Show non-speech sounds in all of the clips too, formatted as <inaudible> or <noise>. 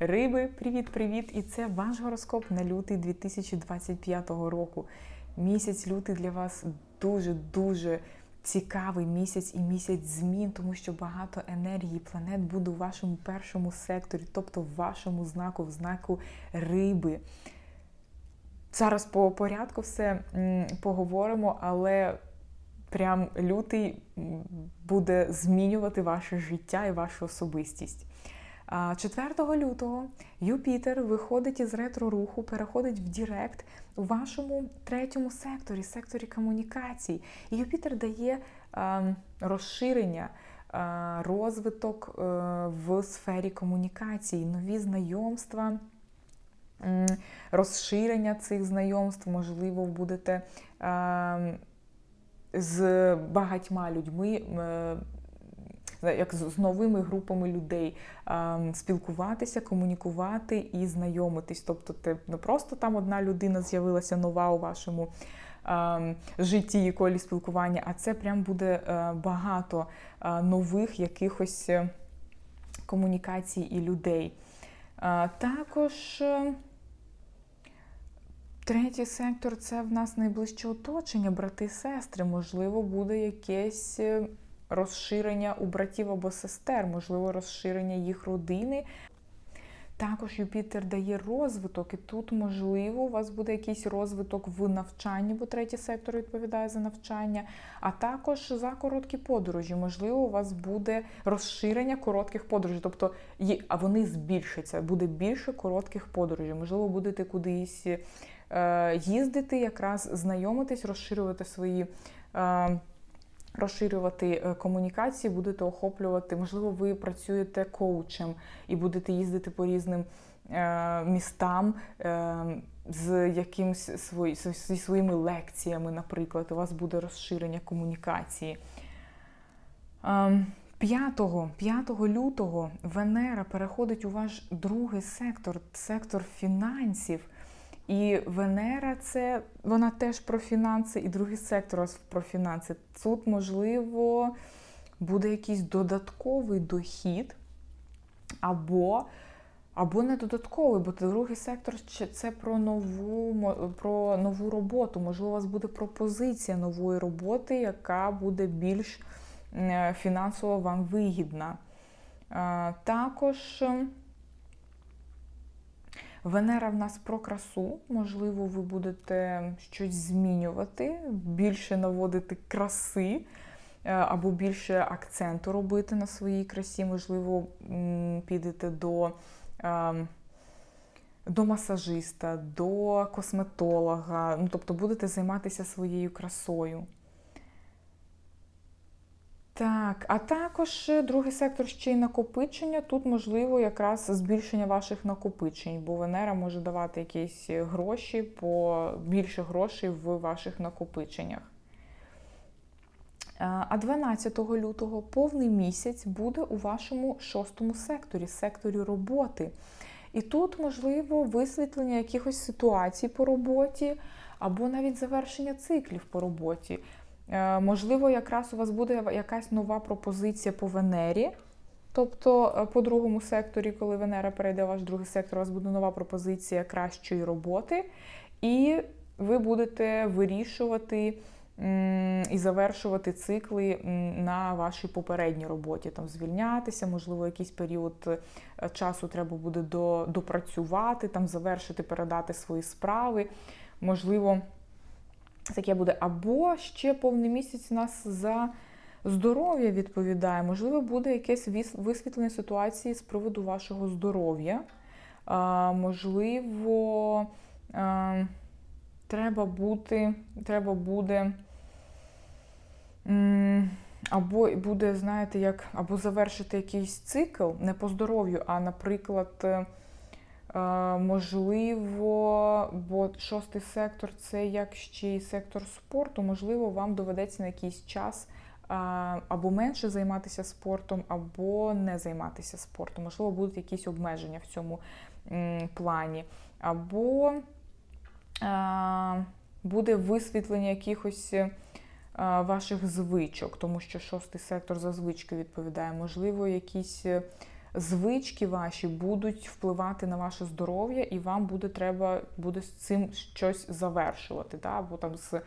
Риби, привіт-привіт! І це ваш гороскоп на лютий 2025 року. Місяць лютий для вас дуже-дуже цікавий місяць і місяць змін, тому що багато енергії планет буде у вашому першому секторі, тобто в вашому знаку, в знаку риби. Зараз по порядку все поговоримо, але прям лютий буде змінювати ваше життя і вашу особистість. А, 4 лютого Юпітер виходить із ретро-руху, переходить в Дірект у вашому третьому секторі, секторі комунікацій. І Юпітер дає розширення, розвиток е, в сфері комунікацій, нові знайомства. Розширення цих знайомств, можливо, будете з багатьма людьми, як з новими групами людей спілкуватися, комунікувати і знайомитись. Тобто, це не просто там одна людина з'явилася нова у вашому житті і колі спілкування, а це прям буде е, багато а, нових якихось е, комунікацій і людей. Також. е, Третій сектор це в нас найближче оточення, брати і сестри. Можливо, буде якесь е, розширення у братів або сестер, можливо, розширення їх родини. Також Юпітер дає розвиток, і тут, можливо, у вас буде якийсь розвиток в навчанні, бо третій сектор відповідає за навчання, а також за короткі подорожі. Можливо, у вас буде розширення коротких подорожей, тобто а вони збільшаться, буде більше коротких подорожей. Можливо, будете кудись е, їздити, якраз знайомитись, розширювати свої. е, Розширювати е, комунікації, будете охоплювати, можливо, ви працюєте коучем і будете їздити по різним е, містам е, з якимсь своїми лекціями, наприклад, у вас буде розширення комунікації. Ем, 5, 5 лютого Венера переходить у ваш другий сектор, сектор фінансів. І Венера це вона теж про фінанси, і другий сектор про фінанси. Тут, можливо, буде якийсь додатковий дохід, або, або не додатковий, бо другий сектор це про нову, про нову роботу. Можливо, у вас буде пропозиція нової роботи, яка буде більш е, фінансово вам вигідна. Також. Ем, Венера в нас про красу. Можливо, ви будете щось змінювати, більше наводити краси е, або більше акценту робити на своїй красі. Можливо, підете до, е, до масажиста, до косметолога. Ну, тобто будете займатися своєю красою. Так, а також е, другий сектор ще й накопичення. Тут можливо якраз збільшення ваших накопичень, бо Венера може давати якісь гроші по більше грошей в ваших накопиченнях. Е, А 12 лютого повний місяць буде у вашому шостому секторі, секторі роботи. І тут можливо висвітлення якихось ситуацій по роботі, або навіть завершення циклів по роботі. Е, Можливо, якраз у вас буде якась нова пропозиція по Венері. Тобто, е, по другому секторі, коли Венера перейде в ваш другий сектор, у вас буде нова пропозиція кращої роботи, і ви будете вирішувати і завершувати цикли на вашій попередній роботі, там звільнятися, можливо, якийсь період е, часу треба буде допрацювати, там завершити, передати свої справи. Можливо, таке буде. Або ще повний місяць нас за здоров'я відповідає. Можливо, буде якесь висвітлення ситуації з приводу вашого здоров'я. Можливо, треба бути, треба буде. Або буде, знаєте, як або завершити якийсь цикл не по здоров'ю, а, наприклад, е, можливо, бо шостий сектор це як ще й сектор спорту. Можливо, вам доведеться на якийсь час або менше займатися спортом, або не займатися спортом. Можливо, будуть якісь обмеження в цьому плані. Або буде висвітлення якихось е, ваших звичок, тому що шостий сектор за звички відповідає. Можливо, якісь е, звички ваші будуть впливати на ваше здоров'я, і вам буде треба буде з цим щось завершувати. Да? Або там з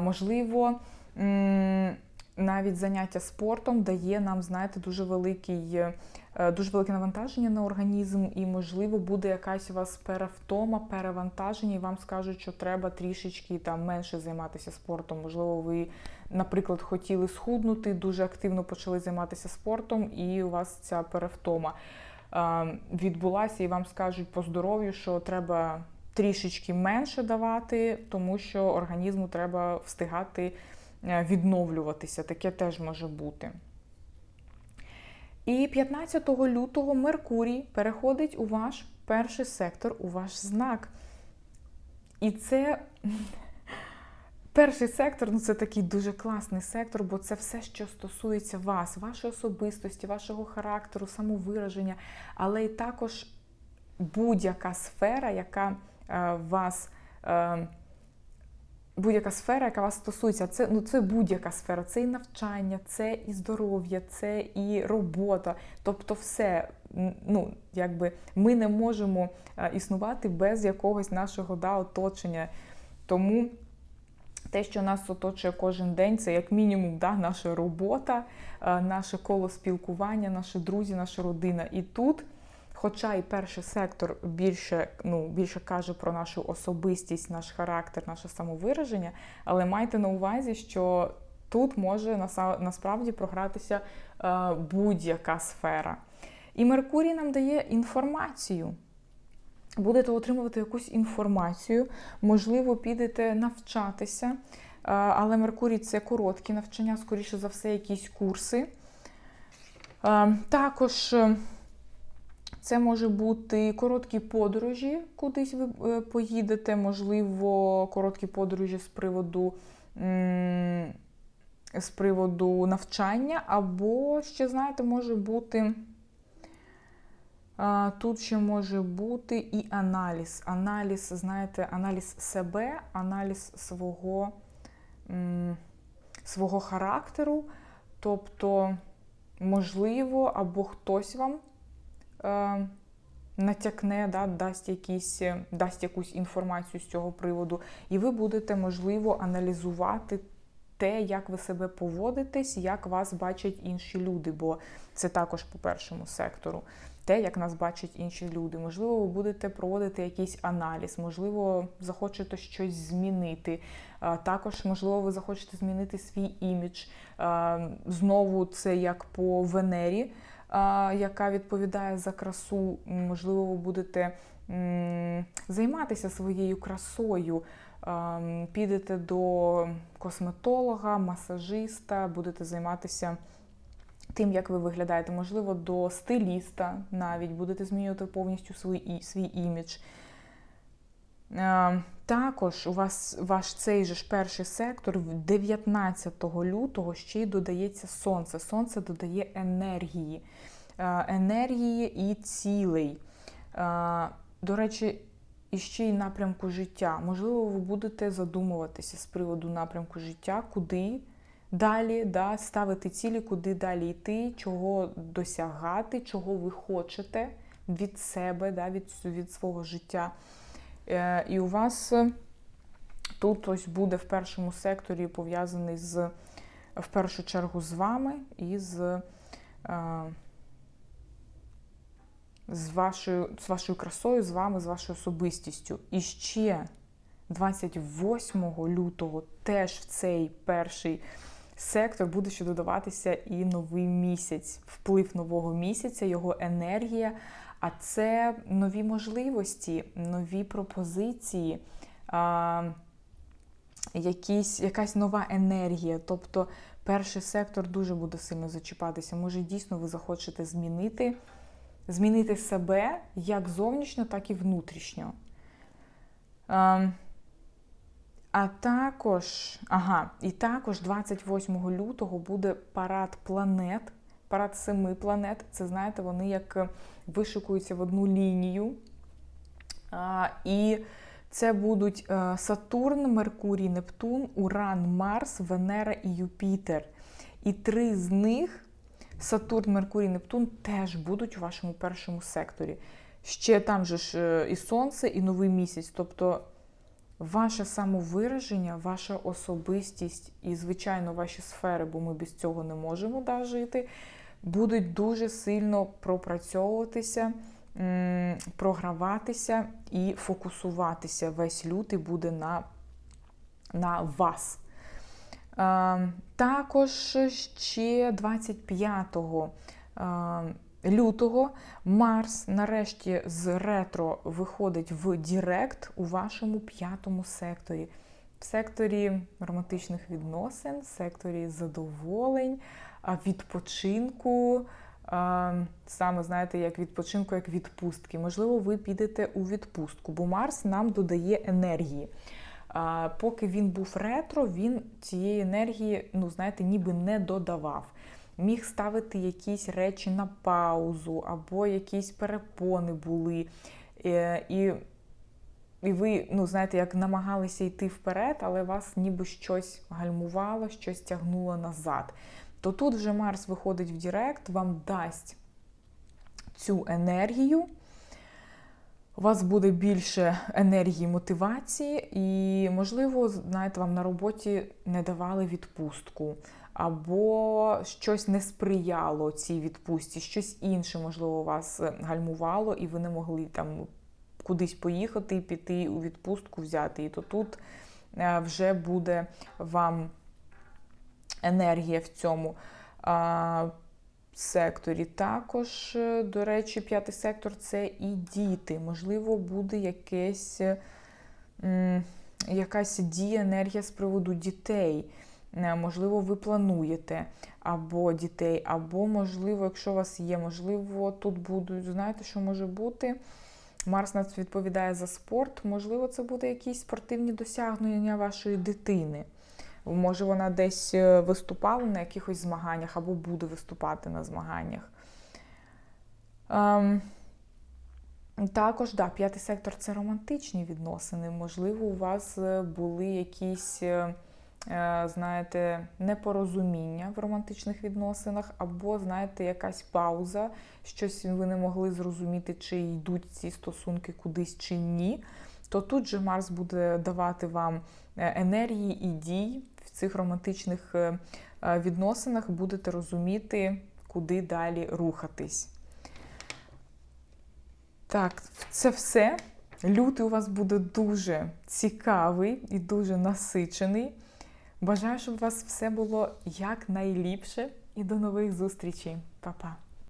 можливо. Навіть заняття спортом дає нам, знаєте, дуже великий, е, дуже велике навантаження на організм, і, можливо, буде якась у вас перевтома, перевантаження, і вам скажуть, що треба трішечки там менше займатися спортом. Можливо, ви, наприклад, хотіли схуднути, дуже активно почали займатися спортом, і у вас ця перевтома е, відбулася, і вам скажуть по здоров'ю, що треба трішечки менше давати, тому що організму треба встигати. Е, відновлюватися. Таке теж може бути. І 15 лютого Меркурій переходить у ваш перший сектор, у ваш знак. І це <laughs> перший сектор ну це такий дуже класний сектор, бо це все, що стосується вас, вашої особистості, вашого характеру, самовираження, але і також будь-яка сфера, яка е, вас. Е, будь-яка сфера, яка вас стосується, це ну це будь-яка сфера, це і навчання, це і здоров'я, це і робота. Тобто, все, ну якби ми не можемо існувати без якогось нашого да, оточення. Тому те, що нас оточує кожен день, це як мінімум да, наша робота, наше коло спілкування, наші друзі, наша родина. І тут. Хоча і перший сектор більше ну, більше каже про нашу особистість, наш характер, наше самовираження, але майте на увазі, що тут може насправді програтися е, будь-яка сфера. І Меркурій нам дає інформацію. Будете отримувати якусь інформацію, можливо, підете навчатися, е, але Меркурій це короткі навчання, скоріше за все, якісь курси. Е, також. Це може бути короткі подорожі, кудись ви е, поїдете, можливо, короткі подорожі з приводу з приводу навчання, або ще, знаєте, може бути. Тут ще може бути і аналіз. Аналіз, знаєте, аналіз себе, аналіз свого свого характеру. Тобто, можливо, або хтось вам е, натякне, да, дасть якісь, дасть якусь інформацію з цього приводу, і ви будете, можливо, аналізувати те, як ви себе поводитесь, як вас бачать інші люди, бо це також по першому сектору. Те, як нас бачать інші люди. Можливо, ви будете проводити якийсь аналіз, можливо, захочете щось змінити. Також, можливо, ви захочете змінити свій імідж. Знову це як по Венері яка відповідає за красу. Можливо, ви будете займатися своєю красою. Підете до косметолога, масажиста, будете займатися тим, як ви виглядаєте, можливо, до стиліста навіть будете змінювати повністю свій свій імідж. Також у вас ваш цей же ж перший сектор 19 лютого ще й додається сонце. Сонце додає енергії, енергії і цілей. До речі, і ще й напрямку життя. Можливо, ви будете задумуватися з приводу напрямку життя, куди далі да, ставити цілі, куди далі йти, чого досягати, чого ви хочете від себе, да, від, від свого життя. Е, і у вас е, тут ось буде в першому секторі пов'язаний з, в першу чергу з вами і з е, з вашою з вашою красою, з вами, з вашою особистістю. І ще 28 лютого теж в цей перший сектор буде ще додаватися і новий місяць, вплив нового місяця, його енергія. А це нові можливості, нові пропозиції, якісь, якась нова енергія. Тобто перший сектор дуже буде сильно зачіпатися. Може, дійсно ви захочете змінити, змінити себе як зовнішньо, так і внутрішньо. А також, ага, і також 28 лютого буде парад планет парад семи планет. Це, знаєте, вони як е, вишикуються в одну лінію. А, І це будуть е, Сатурн, Меркурій, Нептун, Уран, Марс, Венера і Юпітер. І три з них Сатурн, Меркурій, Нептун теж будуть у вашому першому секторі. Ще там же ж е, і сонце, і новий місяць. Тобто ваше самовираження, ваша особистість і, звичайно, ваші сфери, бо ми без цього не можемо да, жити, будуть дуже сильно пропрацьовуватися, програватися і фокусуватися. Весь лютий буде на, на вас. Е, Також ще 25 е, лютого Марс нарешті з ретро виходить в Дірект у вашому п'ятому секторі. В секторі романтичних відносин, в секторі задоволень, відпочинку. Саме знаєте, як відпочинку, як відпустки. Можливо, ви підете у відпустку, бо Марс нам додає енергії. Поки він був ретро, він цієї енергії, ну знаєте, ніби не додавав. Міг ставити якісь речі на паузу, або якісь перепони були. Е, І, і ви, ну, знаєте, як намагалися йти вперед, але вас ніби щось гальмувало, щось тягнуло назад. То тут вже Марс виходить в Дірект, вам дасть цю енергію. У вас буде більше енергії мотивації, і, можливо, знаєте, вам на роботі не давали відпустку, або щось не сприяло цій відпустці, щось інше, можливо, вас гальмувало, і ви не могли там кудись поїхати, піти у відпустку взяти. І то тут е, вже буде вам енергія в цьому секторі. Також, е, до речі, п'ятий сектор це і діти. Можливо, буде якесь, якась дія, енергія з приводу дітей. Е, Можливо, ви плануєте або дітей, або, можливо, якщо у вас є, можливо, тут будуть, знаєте, що може бути. Марс нас відповідає за спорт. Можливо, це буде якісь спортивні досягнення вашої дитини. Може, вона десь е, виступала на якихось змаганнях або буде виступати на змаганнях. Ем, також, да, п'ятий сектор це романтичні відносини. Можливо, у вас е, були якісь, е, знаєте, непорозуміння в романтичних відносинах, або, знаєте, якась пауза, щось ви не могли зрозуміти, чи йдуть ці стосунки кудись чи ні. То тут же Марс буде давати вам е, енергії і дій в цих романтичних е, е, відносинах, будете розуміти, куди далі рухатись. Так, це все. Лютий у вас буде дуже цікавий і дуже насичений. Бажаю, щоб у вас все було якнайліпше. І до нових зустрічей. Па-па!